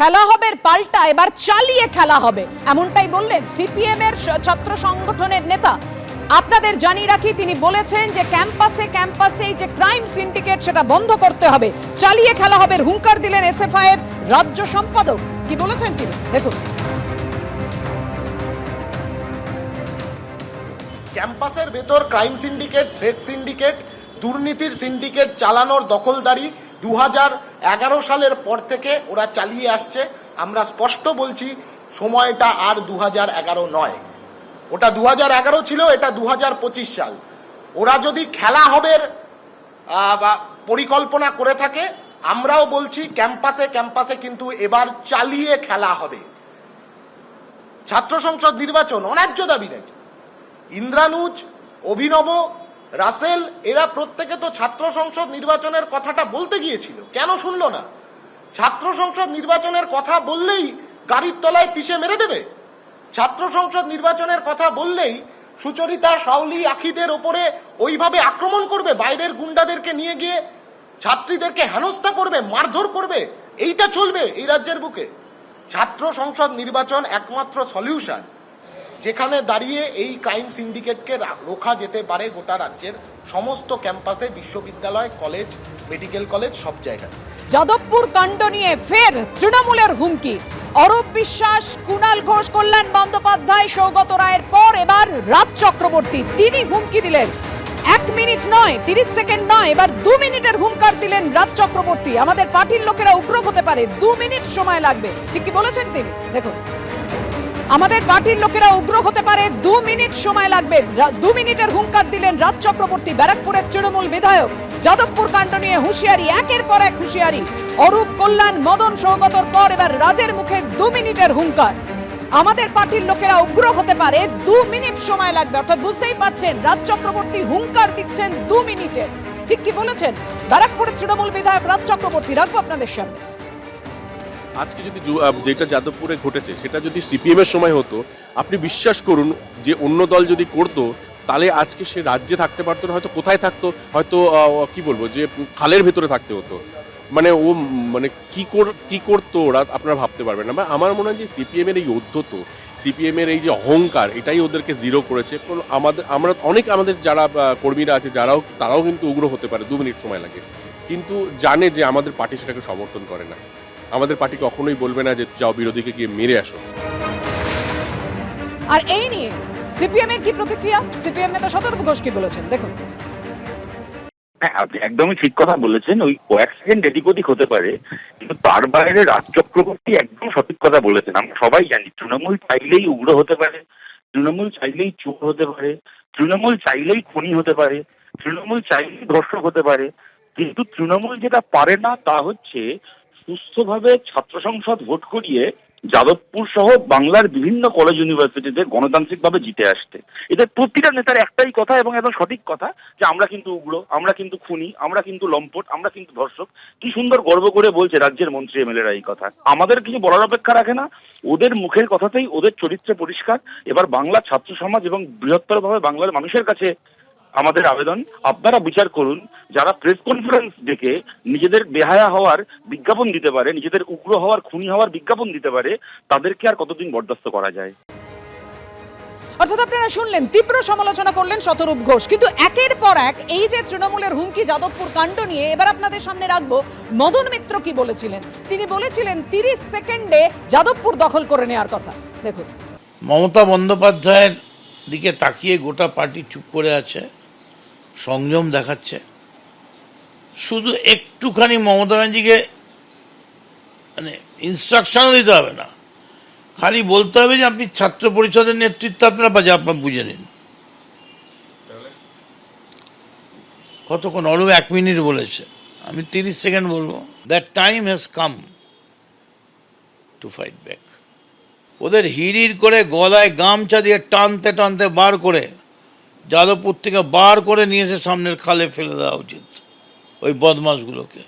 খেলা হবে পাল্টা, এবার চালিয়ে খেলা হবে। এমনটাই বললেন সিপিএম এর ছাত্র সংগঠনের নেতা। আপনাদের জানিয়ে রাখি, তিনি বলেছেন যে ক্যাম্পাসে ক্যাম্পাসে যে ক্রাইম সিন্ডিকেট, সেটা বন্ধ করতে হবে। চালিয়ে খেলা হবে হুঙ্কার দিলেন এসএফআই এর রাজ্য সম্পাদক। কি বলেছেন তিনি? দেখুন। ক্যাম্পাসের ভেতর ক্রাইম সিন্ডিকেট থ্রেড সিন্ডিকেট, দুর্নীতির সিন্ডিকেট চালানোর দখলদারি দু হাজার এগারো সালের পর থেকে ওরা চালিয়ে আসছে। আমরা স্পষ্ট বলছি, সময়টা আর দু নয়। ওটা দু ছিল, এটা দু সাল। ওরা যদি খেলা হবে পরিকল্পনা করে থাকে, আমরাও বলছি ক্যাম্পাসে ক্যাম্পাসে কিন্তু এবার চালিয়ে খেলা হবে। ছাত্র সংসদ নির্বাচন অন্যায্য দাবি নাকি? ইন্দ্রানুজ অভিনব রাসেল, এরা প্রত্যেকে তো ছাত্র সংসদ নির্বাচনের কথাটা বলতে গিয়েছিল। কেন শুনলো না? ছাত্র সংসদ নির্বাচনের কথা বললেই গাড়ির তলায় পিষে মেরে দেবে? ছাত্র সংসদ নির্বাচনের কথা বললেই সুচরিতা, শাওলি, আখিদের ওপরে ওইভাবে আক্রমণ করবে, বাইরের গুন্ডাদেরকে নিয়ে গিয়ে ছাত্রীদেরকে হেনস্থা করবে, মারধর করবে? এইটা চলবে এই রাজ্যের বুকে। ছাত্র সংসদ নির্বাচন একমাত্র সলিউশন। যেখানে দাঁড়িয়ে এই ক্রাইম সিন্ডিকেটকে রোখা যেতে পারে গোটা রাজ্যের সমস্ত ক্যাম্পাসে, বিশ্ববিদ্যালয়, কলেজ, মেডিকেল কলেজ, সব জায়গায়। যাদবপুর কাণ্ড নিয়ে ফের তৃণমূলের হুমকি। অরূপ বিশ্বাস, কুণাল ঘোষ, কল্যাণ বন্দ্যোপাধ্যায়, সৌগত রায়ের পর এবার রাজ চক্রবর্তী। তিনি হুমকি দিলেন। এক মিনিট নয়, তিরিশ সেকেন্ড নয়, এবার দু মিনিটের হুঙ্কার দিলেন রাজ চক্রবর্তী। আমাদের পার্টির লোকেরা উগ্র হতে পারে। দু মিনিট সময় লাগবে। ঠিক কি বলেছেন তিনি। দেখুন। আমাদের পার্টির লোকেরা উগ্র হতে পারে, দু মিনিট সময় লাগবে। দু মিনিটের হুঙ্কার দিলেন রাজ চক্রবর্তী, ব্যারাকপুরের তৃণমূল বিধায়ক। যাদবপুর কাণ্ড নিয়ে হুঁশিয়ারি, একের পর এক হুঁশিয়ারি। অরূপ কল্যাণ, মদন সৌগতর পর এবার রাজের মুখে দু মিনিটের হুঙ্কার। আমাদের পার্টির লোকেরা উগ্র হতে পারে, দু মিনিট সময় লাগবে। অর্থাৎ বুঝতেই পারছেন, রাজ চক্রবর্তী হুঙ্কার দিচ্ছেন দু মিনিটে। ঠিক কি বলেছেন? ব্যারাকপুরের তৃণমূল বিধায়ক রাজ চক্রবর্তী, রাখব আপনাদের সামনে। আজকে যদি যেটা যাদবপুরে ঘটেছে, সেটা যদি সিপিএম এর সময় হতো, আপনি বিশ্বাস করুন যে অন্য দল যদি করতো, তাহলে আজকে সে রাজ্যে থাকতে পারতো না, হয়তো কোথায় থাকতো, হয়তো কি বলব, যে খালের ভেতরে থাকতে হতো। মানে ও মানে কি কর, কি করতো ওরা, আপনারা ভাবতে পারবেন না। বা আমার মনে হয় যে সিপিএম এর এই ঔদ্ধত্য, সিপিএম এর এই যে অহংকার, এটাই ওদেরকে জিরো করেছে। আমাদের, আমরা অনেক আমাদের যারা কর্মীরা আছে, যারাও, তারাও কিন্তু উগ্র হতে পারে, দু মিনিট সময় লাগে। কিন্তু জানে যে আমাদের পার্টি সেটাকে সমর্থন করে না। আমাদের পার্টি কখনোই বলবে না যে যাও বিরোধীকে গিয়ে মেরে আসো। আর এই নিয়ে সিপিএম এর কি প্রতিক্রিয়া? সিপিএম নেতা সতর্ক ঘোষ কি বলেছেন? দেখুন। হ্যাঁ আপনি একদমই ঠিক কথা বলেছেন। ওই কয়েক সেকেন্ড এদিক ওদিক হতে পারে কিন্তু তার বাইরে রাজ চক্রবর্তী একদম সঠিক কথা বলেছেন। আমরা সবাই জানি তৃণমূল চাইলেই উগ্র হতে পারে তৃণমূল চাইলেই চোর হতে পারে তৃণমূল চাইলেই খুনি হতে পারে তৃণমূল চাইলেই ধর্ষক হতে পারে কিন্তু তৃণমূল যেটা পারে না তা হচ্ছে সুস্থভাবে ছাত্র সংসদ ভোট করিয়ে যাদবপুর সহ বাংলার বিভিন্ন কলেজ ইউনিভার্সিটিতে গণতান্ত্রিকভাবে জিতে আসতে। এদের প্রতিটা নেতার একটাই কথা এবং একদম সঠিক কথা যে আমরা কিন্তু উগ্র, আমরা কিন্তু খুনি, আমরা কিন্তু লম্পট, আমরা কিন্তু ধর্ষক। কি সুন্দর গর্ব করে বলছে রাজ্যের মন্ত্রী এমএলএরা এই কথা। আমাদের কিছু বলার অপেক্ষা রাখে না। ওদের মুখের কথাতেই ওদের চরিত্রে পরিষ্কার। এবার বাংলা ছাত্র সমাজ এবং বৃহত্তরভাবে বাংলার মানুষের কাছে আমাদের আবেদন আপনারা বিচার করুন যারা প্রেস কনফারেন্স ডেকে নিজেদের বেহায়া হওয়ার বিজ্ঞাপন দিতে পারে নিজেদের উগ্র হওয়ার খুনি হওয়ার বিজ্ঞাপন দিতে পারে তাদেরকে আর কতদিন বরদাস্ত করা যায়? অর্থাৎ আপনারা শুনলেন তীব্র সমালোচনা করলেন শতরূপ ঘোষ। কিন্তু একের পর এক এই যে তৃণমূলের হুমকি যাদবপুর কাণ্ড নিয়ে এবার আপনাদের সামনে রাখব মদন মিত্র কি বলেছিলেন? তিনি বলেছিলেন তিরিশ সেকেন্ডে যাদবপুর দখল করে নেওয়ার কথা। দেখুন। মমতা বন্দ্যোপাধ্যায়ের দিকে তাকিয়ে গোটা পার্টি চুপ করে আছে। সংযম দেখাচ্ছে। শুধু একটুখানি মমতা ব্যানার্জিকে মানে ইনস্ট্রাকশনও দিতে হবে না। খালি বলতে হবে যে, আপনি ছাত্র পরিষদের নেতৃত্ব, আপনারা বাজে আপনার বুঝে নিন। কতক্ষণ, অরূপ এক মিনিট বলেছে। আমি তিরিশ সেকেন্ড বলব। That time has come to fight back ওদের হিড়ির করে গলায় গামছা দিয়ে টানতে টানতে বার করে যাদবপুর থেকে বার করে নিয়ে এসে সামনের খালে ফেলে দেওয়া উচিত ওই বদমাসগুলোকে